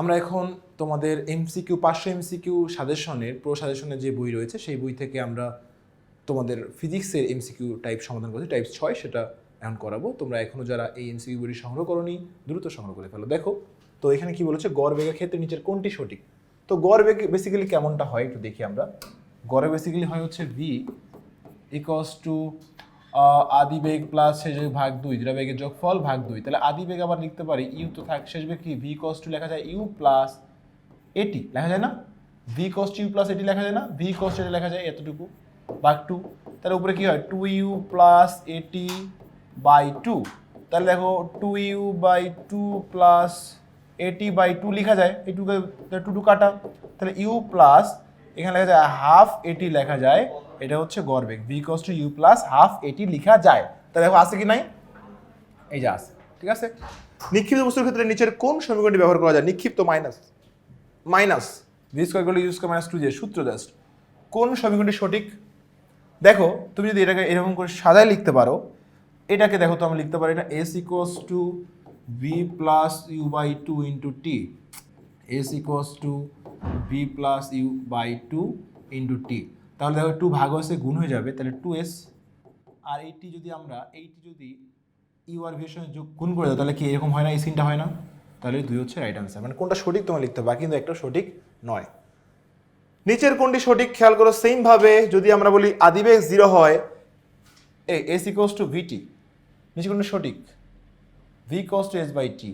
আমরা এখন তোমাদের এমসিকিউ পাঁচশো এমসিকিউ সাজেশনের প্রো সাজেশনের যে বই রয়েছে, সেই বই থেকে আমরা তোমাদের ফিজিক্সের এমসিকিউ টাইপ সমাধান করছি টাইপ ছয় সেটা এখন করাবো। তোমরা এখনও যারা এই এমসিকিউ বইটি সংগ্রহ করনি, দ্রুত সংগ্রহ করে ফেলো। দেখো, তো এখানে কি বলেছে? গড় বেগের ক্ষেত্রে নিচের কোনটি সঠিক? তো গড় বেগ বেসিক্যালি কেমনটা হয় একটু দেখি আমরা। গড়ে বেসিক্যালি হয় হচ্ছে ভি ইকস টু আদি বেগ প্লাস শেষ বেগ ভাগ দুই যেটা বেগের যোগফল ভাগ দুই। তাহলে আদি বেগ আবার লিখতে পারি ইউ তো থাক, শেষ বেগ কি? ভি কস টু লেখা যায় ইউ প্লাস এটি লেখা যায় না? ভি কস ইউ প্লাস এটি লেখা যায় না? ভি কস এটি লেখা যায় এতটুকু, ভাগ টু তাহলে উপরে কি হয়? Two U plus A T by two তাহলে দেখো two U by two plus A T by two লেখা যায়। এই টু টু কাটা। তাহলে ইউ প্লাস এখানে লেখা যায় হাফ এটি লেখা যায়, এটা হচ্ছে গড় বেগ V equals to U plus half A T লেখা যায়। তাহলে দেখো আছে কি নাই? এই যে আছে, ঠিক আছে? নিক্ষিপ্ত বস্তুর ক্ষেত্রে নিচের কোন সমীকরণটি ব্যবহার করা যায়? নিক্ষিপ্ত মাইনাস মাইনাস ভি স্কোয়ার করলে ইউ মাইনাস টু যে সূত্র জাস্ট কোন সমীকরণটি সঠিক? দেখো, তুমি যদি এটাকে এরকম করে সাদায় লিখতে পারো, এটাকে দেখো তো আমি লিখতে পারি এটা S equals to V plus U by two into T S equals to V plus U by two into T তাহলে দেখো টু ভাগ হয়েছে গুণ হয়ে যাবে, তাহলে টু এস আর এইটি যদি আমরা এইটি যদি ইউ আর ভির সঙ্গে যোগ গুণ করে দাও, তাহলে কি এরকম হয় না? এই সিনটা হয় না? তাহলে দুই হচ্ছে রাইট আনসার মানে কোনটা সঠিক তোমার লিখতে হবে কিন্তু একটা সঠিক নয়। নিচের কোনটি সঠিক খেয়াল করো সেম ভাবে যদি আমরা বলি আদিবেগ জিরো হয় এ S equals to V T নিচের কোনটি সঠিক? V equals to S by T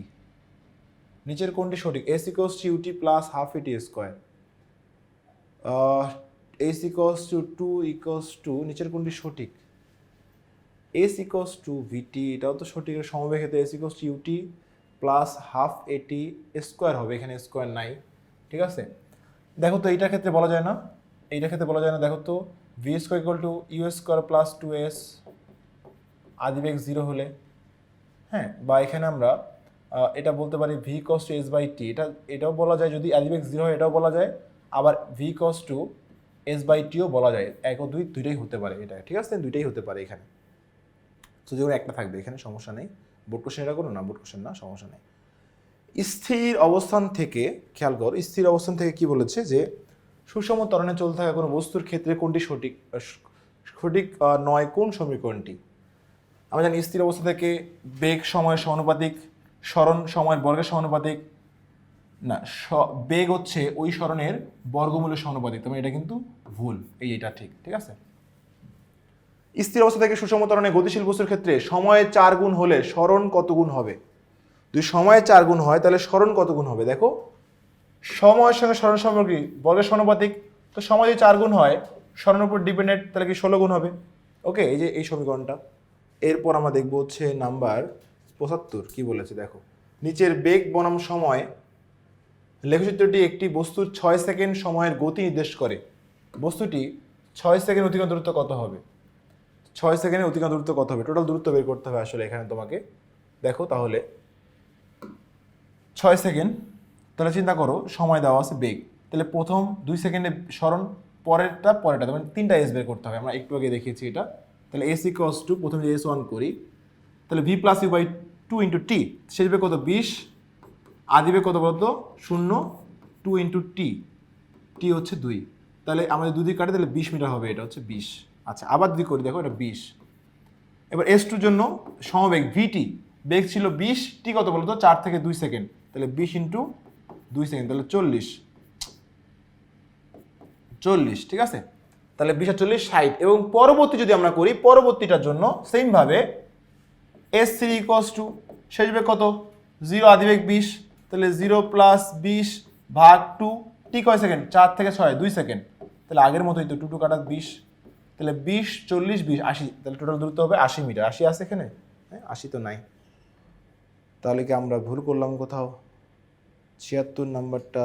নিচের কোনটি সঠিক? S equals to U T plus half A T square S equals to two equals to নিচের কোনটি সঠিক? এস ইকোস টু ভিটি এটাও তো সঠিক সমবেগ ক্ষেত্রে S equals to U T plus half A T square হবে, এখানে স্কোয়ার নাই, ঠিক আছে? দেখো তো, এইটার ক্ষেত্রে বলা যায় না, এইটার ক্ষেত্রে বলা যায় না, দেখো তো V square equal to U square plus two S আদিবেগ zero হলে হ্যাঁ বা এখানে আমরা এটা বলতে পারি V equals to S by T এটা, এটাও বলা যায় যদি আদিবেগ জিরো হয়, এটাও বলা যায়। আবার V equals to S by টিও বলা যায়। এক ও দুই, দুইটাই হতে পারে এটা। ঠিক আছে? দুইটাই হতে পারে এখানে। তো যেগুলো একটা থাকবে, এখানে সমস্যা নেই। বোর্ড কোশ্চেন এটা করো, না বোর্ড কোশ্চেন না, সমস্যা নেই। স্থির অবস্থান থেকে, খেয়াল কর, স্থির অবস্থান থেকে কি বলেছে যে, সুষম ত্বরণে চলতে থাকা কোনো বস্তুর ক্ষেত্রে কোনটি সঠিক সঠিক নয় কোন সমীকরণটি? আমরা জানি স্থির অবস্থা থেকে বেগ সময় সমানুপাতিক স্মরণ সময়ের বর্গের সমানুপাতিক, না বেগ হচ্ছে ওই স্মরণের বর্গমূলের সমানুপাতিক। তবে এটা কিন্তু ভুল, এই এটা ঠিক ঠিক আছে? স্থির অবস্থা থেকে সুষম ত্বরণে গতিশীল বস্তুর ক্ষেত্রে সময়ে চার গুণ হলে স্মরণ কত গুণ হবে? যদি সময়ে চার গুণ হয়, তাহলে স্মরণ কত গুণ হবে? দেখো, সময়ের সঙ্গে স্মরণ সামগ্রী, বর্গের সমানুপাতিক, তো সময় যদি চার গুণ হয়, স্মরণের উপর ডিপেন্ডেন্ট তাহলে কি ষোলো গুণ হবে? ওকে এই যে এই সমীকরণটা, এরপর আমরা দেখব হচ্ছে নাম্বার পঁচাত্তর, কি বলেছে দেখো। নিচের বেগ বনাম সময়, লেখচিত্রটি একটি বস্তুর ছয় সেকেন্ড সময়ের গতি নির্দেশ করে। বস্তুটি ছয় সেকেন্ড অতিক্রম দূরত্ব কত হবে? ছয় সেকেন্ডে অতিক্রম দূরত্ব কত হবে? টোটাল দূরত্ব বের করতে হবে আসলে এখানে তোমাকে। দেখো তাহলে, ছয় সেকেন্ড, তাহলে চিন্তা করো, সময় দেওয়া আছে বেগ। তাহলে প্রথম দুই সেকেন্ডে স্মরণ, পরেরটা পরেরটা মানে তিনটা এস বের করতে হবে। আমরা একটু আগে দেখিয়েছি এটা। তাহলে এস ইকস টু প্রথম এস ওয়ান করি। তাহলে V plus U by two into T শেষ বেগ কত বিশ? আদি বেগ কত বলতো? শূন্য টু ইন্টু টি টি হচ্ছে দুই। তাহলে আমাদের দুদিক কাটে, তাহলে বিশ মিটার হবে, এটা হচ্ছে বিশ। আচ্ছা আবার যদি করি, দেখো এটা বিশ। এবার এস টুর জন্য সমবেগ ভিটি বেগ ছিল বিশ টি কত বলতো? চার থেকে দুই সেকেন্ড। তাহলে বিশ ইন্টু দুই সেকেন্ড, তাহলে চল্লিশ। চল্লিশ, ঠিক আছে? তাহলে বিশ আর চল্লিশ, ষাট। এবং পরবর্তী যদি আমরা করি, পরবর্তীটার জন্য সেমভাবে এস থ্রি ইকস টু শেষ বেগ কত? জিরো আদিবেগ বিশ, তাহলে জিরো প্লাস বিশ ভাগ টু টি কয় সেকেন্ড চার থেকে ছয়, দুই সেকেন্ড তাহলে আগের মতোই তো টু টু কাটা বিশ। তাহলে বিশ, চল্লিশ, বিশ, আশি, তাহলে টোটাল দূরত্ব হবে আশি মিটার। আশি আছে এখানে? হ্যাঁ আশি তো নাই। তাহলে কি আমরা ভুল করলাম কোথাও? ছিয়াত্তর নাম্বারটা,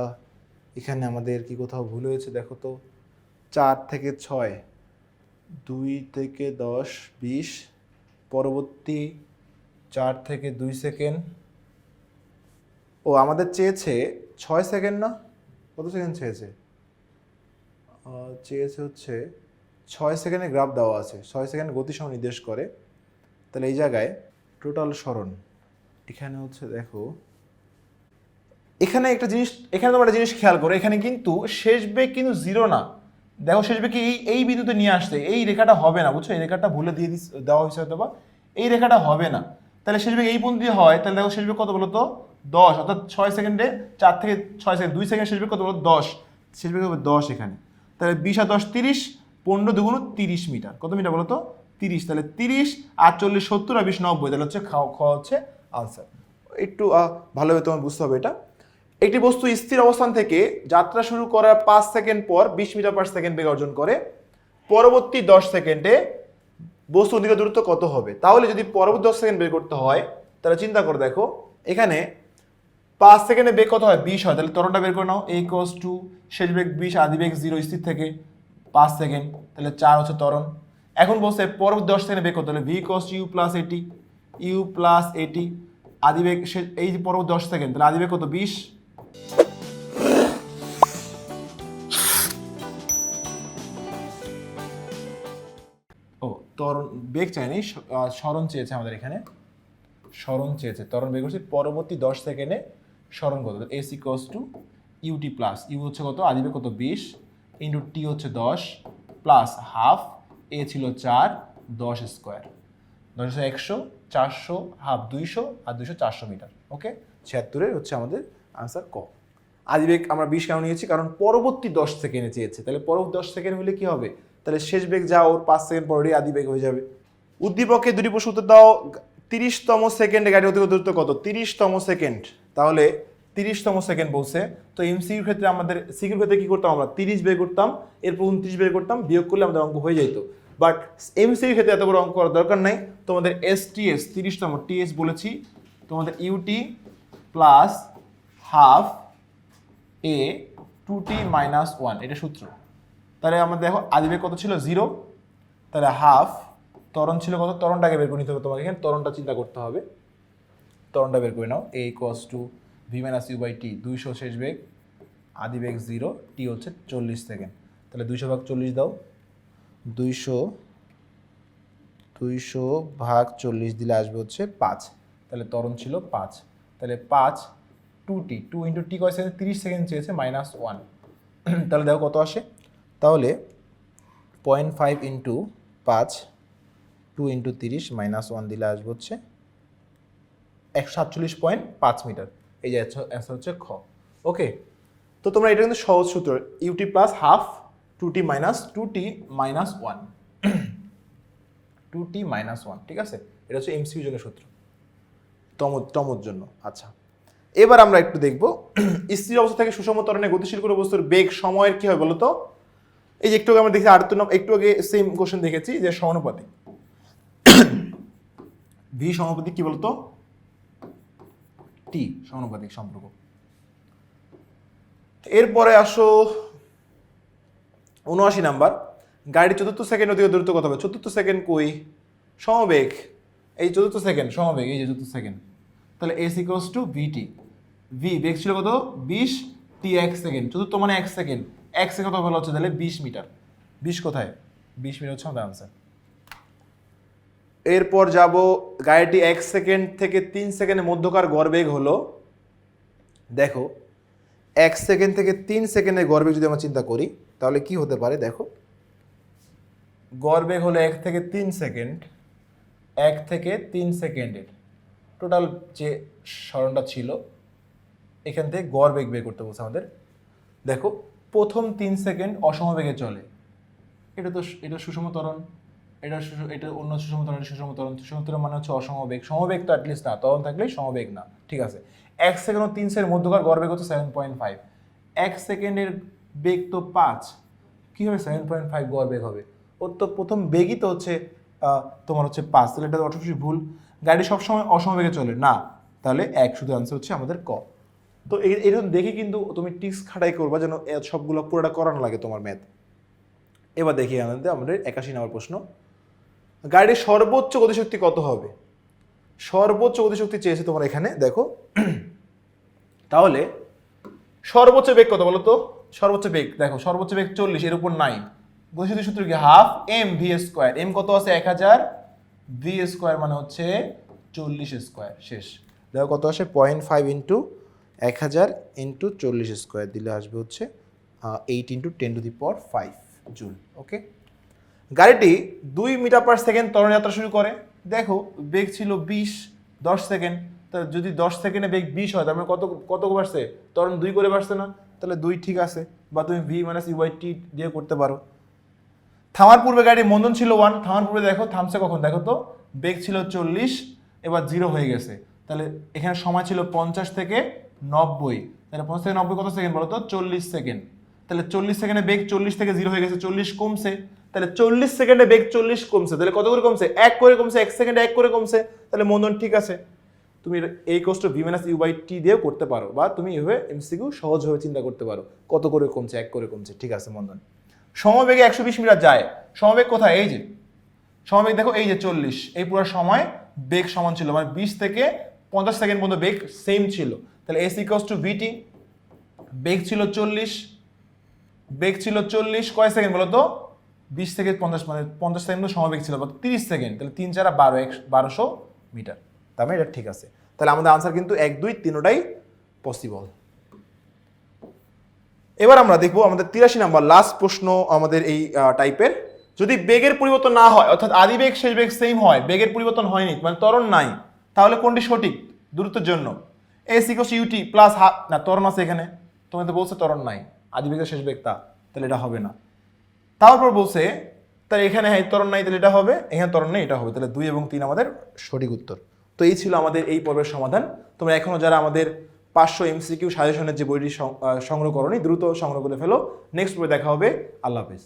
এখানে আমাদের কি কোথাও ভুল হয়েছে দেখো তো? চার থেকে ছয়, দুই থেকে দশ, বিশ, পরবর্তী চার থেকে দুই সেকেন্ড। ও আমাদের চেয়েছে ছয় সেকেন্ড না? কত সেকেন্ড চেয়েছে? চেয়েছে হচ্ছে ছয় সেকেন্ডে গ্রাফ দেওয়া আছে। ছয় সেকেন্ড গতিসহ নির্দেশ করে। তাহলে এই জায়গায় টোটাল স্মরণ। এখানে হচ্ছে দেখো, এখানে একটা জিনিস, এখানে তোমার একটা জিনিস খেয়াল করো, এখানে কিন্তু শেষ বেগ কিন্তু জিরো না। দেখো শেষ বেগকে এই এই বিন্দুতে নিয়ে আসতে, এই রেখাটা হবে না, বুঝছ? এই রেখাটা ভুলে দিয়ে দেওয়া হয়েছে হয়তো বা এই রেখাটা হবে না। তাহলে শেষ বেগ এই পর্যন্ত হয়, তাহলে দেখো শেষ বেগ কত বলো তো দশ। অর্থাৎ ছয় সেকেন্ডে চার থেকে ছয় সেকেন্ড, দুই সেকেন্ড শেষ বেগ কত বলো দশ। শেষ বেগ হবে দশ এখানে। তাহলে বিশ আর দশ তিরিশ, পনেরো দুগুণ তিরিশ মিটার। কত মিটার বলো তো তিরিশ। তাহলে তিরিশ আর চল্লিশ সত্তর আর বিশ, নব্বই। তাহলে হচ্ছে খাওয়া খাওয়া হচ্ছে আনসার একটু ভালোভাবে তোমার বুঝতে হবে এটা। একটি বস্তু স্থির অবস্থান থেকে যাত্রা শুরু করার পাঁচ সেকেন্ড পর বিশ মিটার পার সেকেন্ড বেগ অর্জন করে। পরবর্তী দশ সেকেন্ডে বস্তু অধিক দূরত্ব কত হবে? তাহলে যদি পরবর্তী দশ সেকেন্ড বের করতে হয়, তাহলে চিন্তা করে দেখো, এখানে পাঁচ সেকেন্ডে বেগ কত হয়? বিশ হয়। তাহলে তরণটা বের করে নাও। এই কোস টু শেষ বেগ বিশ, আদি বেগ জিরো স্থির থেকে পাঁচ সেকেন্ড। তাহলে চার হচ্ছে তরণ এখন বলছে পরবর্তী দশ সেকেন্ডে বেগ করতে হলে? V equals U plus A T U plus A T আদি বেগ সে- এই যে পরবর্তী দশ সেকেন্ড, তাহলে আদি বেগ কত? বিশ। ত্বরণ বেগ আহ, স্মরণ চেয়েছে আমাদের এখানে। স্মরণ চেয়েছে ত্বরণ বের করছি। পরবর্তী দশ সেকেন্ডে স্মরণ কত S equals to U T plus U হচ্ছে কত? আদিবে কত? বিশ। ইন্টু টি হচ্ছে দশ। প্লাস হাফ এ ছিল চার। দশ স্কোয়ার দশ হচ্ছে একশো চারশো হাফ দুইশো আর দুইশো চারশো মিটার। ওকে ছিয়াত্তরের হচ্ছে আমাদের আনসার ক। আদিবেগ আমরা বিশ কেন নিয়েছি? কারণ পরবর্তী দশ সেকেন্ডে চেয়েছে। তাহলে পরবর্তী দশ সেকেন্ড হলে কি হবে? তাহলে শেষ বেগ যা, ওর পাঁচ সেকেন্ড পরে আদি আদিবেগ হয়ে যাবে। উদ্দীপকে দুটি প্রশ্ন উত্তর দাও, তিরিশতম সেকেন্ডে গাড়ি অতি দূরত্ব কত? তিরিশতম সেকেন্ড। তাহলে তিরিশতম সেকেন্ড বলছে। তো এমসিকিউর ক্ষেত্রে আমাদের সিকিউর ক্ষেত্রে কী করতাম আমরা? তিরিশ বের করতাম, এরপর উনত্রিশ বের করতাম, বিয়োগ করলে আমাদের অঙ্ক হয়ে যেত বাট এমসিকিউর ক্ষেত্রে এত বড় অঙ্ক করার দরকার নাই। তোমাদের এস টিএস তিরিশতম টিএস বলেছি। তোমাদের U T plus half A two T minus one এটা সূত্র। তাহলে আমাদের দেখো আদিবেগ কত ছিল? জিরো তাহলে হাফ তরণ ছিল কত? ত্বরণটাকে বের করে নিতে হবে তোমাকে। এখানে তরণটা চিন্তা করতে হবে। তরণটা বের করে নাও। A equals to V minus U by T দুইশো শেষ বেগ। আদি বেগ জিরো টি হচ্ছে চল্লিশ সেকেন্ড। তাহলে দুইশো ভাগ চল্লিশ দাও। দুইশো দুইশো ভাগ চল্লিশ দিলে আসবে হচ্ছে পাঁচ। তাহলে তরণ ছিল পাঁচ। তাহলে পাঁচ two T two into T কয় সেকেন্ড? তিরিশ সেকেন্ড চেয়েছে মাইনাস ওয়ান তাহলে দেখো কত আসে? তাহলে পয়েন্ট ফাইভ ইন্টু পাঁচ টু ইন্টু তিরিশ মাইনাস ওয়ান দিলে আসবে হচ্ছে একশো সাতচল্লিশ পয়েন্ট পাঁচ মিটার। এই যে অ্যান্সার হচ্ছে খ। ওকে তো তোমরা এটা কিন্তু সহজ সূত্র। U T plus half two T minus two T minus one two T minus one ঠিক আছে? এটা হচ্ছে এমসিউ জন্য সূত্র। তম তমর জন্য। আচ্ছা এবার আমরা একটু দেখব। স্থির অবস্থা থেকে সুষম ত্বরণে গতিশীল কোনো বস্তুর বেগ সময়ের কী হয় বলো তো এই যে একটু আগে আমরা দেখি আর একটু আগে সেম কোশ্চেন দেখেছি যে সমানুপাতিক। ভি সমানুপাতিক কি বলতো? টি সমানুপাতিক সম্পর্ক। এরপরে আসো উনআশি নাম্বার। গাড়ির চতুর্থ সেকেন্ড অধিক দূরত্ব কত হবে? চতুর্থ সেকেন্ড কই? সমবেগ। এই চতুর্থ সেকেন্ড সমবেগ, এই যে চতুর্থ সেকেন্ড তাহলে S equals to V T V বেগ ছিল কত? বিশ টি এক সেকেন্ড চতুর্থ মানে এক সেকেন্ড এক সেকেন্ড কত বলা হচ্ছে তাহলে বিশ মিটার। বিশ কোথায়? বিশ মিটার হচ্ছে আমাদের আনসার এরপর যাব, গাড়িটি এক সেকেন্ড থেকে তিন সেকেন্ডের মধ্যকার গড়বেগ হলো, দেখো, এক সেকেন্ড থেকে তিন সেকেন্ডের গড়বেগ যদি আমরা চিন্তা করি, তাহলে কি হতে পারে, দেখো। গড়বেগ হলো এক থেকে তিন সেকেন্ড, এক থেকে তিন সেকেন্ডের। টোটাল যে স্মরণটা ছিল, এখান থেকে গড় বেগ বের করতে বলছে আমাদের। দেখো প্রথম তিন সেকেন্ড অসমবেগে চলে। এটা তো এটা সুষম ত্বরণ। এটা এটা অন্য সুষম ত্বরণ সুষম ত্বরণ। সুষম ত্বরণ মানে হচ্ছে অসমবেগ। সমবেগ তো অ্যাটলিস্ট না, ত্বরণ থাকলেই সমবেগ না, ঠিক আছে? এক সেকেন্ড ও তিন সেকেন্ড মধ্যকার গড় বেগ হচ্ছে সেভেন পয়েন্ট ফাইভ এক সেকেন্ডের বেগ তো পাঁচ। কী হবে সেভেন পয়েন্ট ফাইভ গড় বেগ হবে? ওর তো প্রথম বেগই তো হচ্ছে তোমার হচ্ছে পাঁচ। তাহলে এটা অবশ্যই ভুল। গাড়ি সবসময় অসমবেগে চলে। না, তাহলে এক, শুধু আনসার হচ্ছে আমাদের ক। তো এরকম দেখে কিন্তু তুমি টিক্স খাটাই করবা যেন সবগুলো পুরোটা করানো লাগে তোমার ম্যাথ এবার দেখি আমাদের আমাদের একাশি নম্বর প্রশ্ন। গাড়ির সর্বোচ্চ গতিশক্তি কত হবে? সর্বোচ্চ গতিশক্তি চেয়েছে তোমার এখানে, দেখো। তাহলে সর্বোচ্চ বেগ কত বলো তো সর্বোচ্চ বেগ, দেখো, সর্বোচ্চ বেগ চল্লিশ, এর উপর নাই গতিশক্তি সূত্র কি? Half M V square M কত আছে? এক হাজার। ভি স্কোয়ার মানে হচ্ছে চল্লিশ স্কোয়ার শেষ। দেখো কত আসে? পয়েন্ট ফাইভ ইন্টু এক হাজার ইন্টু চল্লিশ স্কোয়ার দিলে আসবে হচ্ছে eight into ten to the power five joule okay গাড়িটি দুই মিটার পার সেকেন্ড ত্বরণ যাত্রা শুরু করে। দেখো, বেগ ছিল বিশ, দশ সেকেন্ড তা যদি দশ সেকেন্ডে বেগ বিশ হয়, তার মানে কত কত বাড়ছে? ত্বরণ দুই করে বাড়ছে না। তাহলে দুই ঠিক আছে, বা তুমি ভি মাইনাস ইউআই টি দিয়ে করতে পারো। থামার পূর্বে গাড়ি মন্দন ছিল ওয়ান থামার পূর্বে দেখো, থামছে কখন? দেখো তো, বেগ ছিল চল্লিশ, এবার জিরো হয়ে গেছে। তাহলে এখানে সময় ছিল পঞ্চাশ থেকে নব্বই। তাহলে পঞ্চাশ থেকে নব্বই কত সেকেন্ড বলো তো চল্লিশ সেকেন্ড তাহলে চল্লিশ সেকেন্ডে বেগ চল্লিশ থেকে জিরো হয়ে গেছে, চল্লিশ কমছে। তাহলে চল্লিশ সেকেন্ডে বেগ চল্লিশ কমছে। তাহলে কত করে কমছে? এক করে কমছে, এক সেকেন্ডে এক করে কমছে। তাহলে মন্দন ঠিক আছে। তুমি এই coast V minus U by T দিয়েও করতে পারো বা তুমি এভাবে এমসিকিউ সহজভাবে চিন্তা করতে পারো। কত করে কমছে, এক করে কমছে, ঠিক আছে মন্দন সমবেগে একশো বিশ মিটার যায়। সমবেগ কোথায়? এই যে। সমবেগ দেখো, এই যে চল্লিশ। এই পুরো সময় বেগ সমান ছিল। মানে বিশ থেকে পঞ্চাশ সেকেন্ড পর্যন্ত বেগ সেম ছিল। তাহলে এস ইকস টু ভিটি বেগ ছিল চল্লিশ, বেগ ছিল চল্লিশ, কয় সেকেন্ড বলো তো? বিশ থেকে পঞ্চাশ মানে পঞ্চাশ সেকেন্ড সমবেগ ছিল তিরিশ সেকেন্ড, তাহলে তিন চারা বারো, এক, বারোশো মিটার। তার মানে এটা ঠিক আছে। তাহলে আমাদের আনসার কিন্তু এক, দুই, তিনোটাই পসিবল এবার আমরা দেখব আমাদের তিরাশি নাম্বার লাস্ট প্রশ্ন আমাদের এই টাইপের যদি বেগের পরিবর্তন না হয়, অর্থাৎ আদি বেগ শেষ বেগ সেম হয়, বেগের পরিবর্তন হয়নি মানে ত্বরণ নাই, তাহলে কোনটি সঠিক? দূরত্বের জন্য। এ সিকোস ইউটি প্লাস হাফ না তরণ আছে এখানে। তোমাদের বলছে তরণ নাই। আদি বেগের শেষ বেগ তা তাহলে এটা হবে না। তারপর বলছে, তাহলে এখানে হ্যাঁ তরণ নাই, তাহলে এটা হবে। এখানে তরণ নেই, এটা হবে। তাহলে দুই এবং তিন আমাদের সঠিক উত্তর। তো এই ছিল আমাদের এই পর্বের সমাধান। তোমরা এখনও যারা আমাদের পাঁচশো এমসিকিউ সাজেশনের যে বইটি সংগ্রহ করনি, দ্রুত সংগ্রহ করে ফেলো। নেক্সট বই দেখা হবে। আল্লাহ হাফিজ।